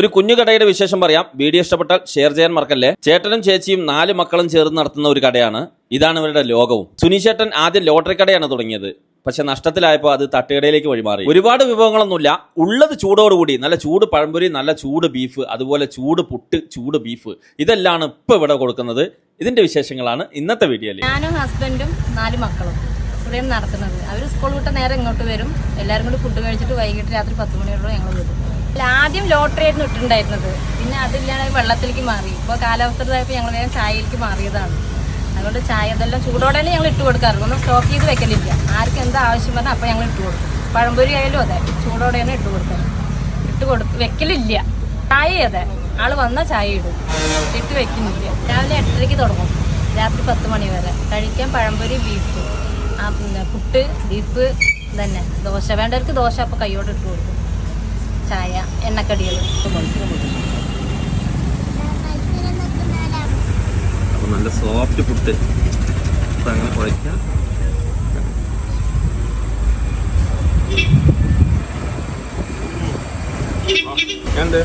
ഒരു കുഞ്ഞു കടയുടെ വിശേഷം പറയാം. വീഡിയോ ഇഷ്ടപ്പെട്ടാൽ ഷെയർ ചെയ്യാൻ മറക്കല്ലേ? ചേട്ടനും ചേച്ചിയും നാല് മക്കളും ചേർന്ന് നടത്തുന്ന ഒരു കടയാണ്. ഇതാണ് ഇവരുടെ ലോകവും. സുനിശേട്ടൻ ആദ്യം ലോട്ടറി കടയാണ് തുടങ്ങിയത്. പക്ഷെ നഷ്ടത്തിലായപ്പോൾ അത് തട്ടുകടയിലേക്ക് വഴിമാറി. ഒരുപാട് വിഭവങ്ങളൊന്നുമില്ല. ഉള്ളത് ചൂടോടുകൂടി. നല്ല ചൂട് പഴംപൊരി നല്ല ചൂട് ബീഫ് അതുപോലെ ചൂട് പുട്ട് ചൂട് ബീഫ് ഇതെല്ലാം ഇപ്പൊ ഇവിടെ കൊടുക്കുന്നത്. ഇതിന്റെ വിശേഷങ്ങളാണ് ഇന്നത്തെ വീഡിയോയിൽ ഞാനും ഹസ്ബൻഡും നാല് മക്കളും. ഇവിടെയാണ് നടത്തുന്നത്. അവർ സ്കൂൾ വിട്ട് നേരെ ഇങ്ങോട്ട് വരും. എല്ലാവരും കൂടി ഫുഡ് കഴിച്ചിട്ട് വൈകിട്ട് രാത്രി പത്ത് മണിയോടെ ഞങ്ങൾ വരും. ആദ്യം ലോട്ടറി ആയിരുന്നു ഇട്ടിട്ടുണ്ടായിരുന്നത്. പിന്നെ അതില്ലാതെ വെള്ളത്തിലേക്ക് മാറി. ഇപ്പോൾ കാലാവസ്ഥയിലായപ്പോൾ ഞങ്ങൾ വേഗം ചായയിലേക്ക് മാറിയതാണ്. അതുകൊണ്ട് ചായ ഇതെല്ലാം ചൂടോടെ തന്നെ ഞങ്ങൾ ഇട്ട് കൊടുക്കാറുണ്ട്. ഒന്നും സ്റ്റോക്ക് ചെയ്ത് വെക്കലില്ല. ആർക്കും എന്താ ആവശ്യം വന്നാൽ അപ്പോൾ ഞങ്ങൾ ഇട്ട് കൊടുക്കും. പഴംപൊരി ആയാലും അതെ. ചൂടോടെ തന്നെ ഇട്ട് കൊടുക്കാറ് ഇട്ട് കൊടുത്ത് വെക്കലില്ല. ചായ അതെ. ആൾ വന്നാൽ ചായ ഇടും. ഇട്ട് വെക്കുന്നില്ല. രാവിലെ എട്ടരയ്ക്ക് തുടങ്ങും. രാത്രി പത്ത് മണി വരെ. കഴിക്കാൻ പഴംപൊരി ബീഫ്. പിന്നെ പുട്ട് ബീഫ് തന്നെ ദോശ. വേണ്ടവർക്ക് ദോശ അപ്പോൾ കൈയോടെ ഇട്ട് കൊടുക്കും. ചായ എണ്ണക്കടികൾ. അപ്പൊ നല്ല സോഫ്റ്റ് പുട്ട് അപ്പൊ അങ്ങനെ കുഴക്കാം എന്ത്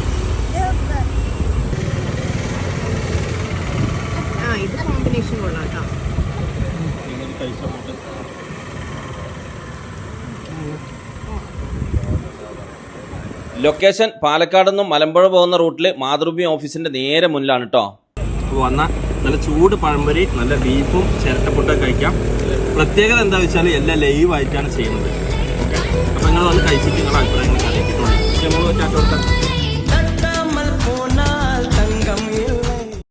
ആ ഇത് കോമ്പിനേഷൻ കൊള്ളാം കേട്ടോ. ലൊക്കേഷൻ പാലക്കാട് നിന്നും മലമ്പുഴ പോകുന്ന റൂട്ടിൽ മാതൃഭൂമി ഓഫീസിന്റെ നേരെ മുന്നിലാണ് കേട്ടോ വന്ന നല്ല ചൂട് പഴംപൊരി നല്ല ബീഫും ചിരട്ടപ്പൊട്ടൊക്കെ കഴിക്കാം. പ്രത്യേകത എന്താ വെച്ചാൽ എല്ലാം ലൈവ് ആയിട്ടാണ് ചെയ്യുന്നത്. അപ്പോൾ നിങ്ങൾ വന്ന് കഴിച്ചിട്ട് നിങ്ങളുടെ അഭിപ്രായങ്ങൾ അറിയിക്കുന്നുള്ളൂ നമ്മൾ ചാറ്റോടുത്ത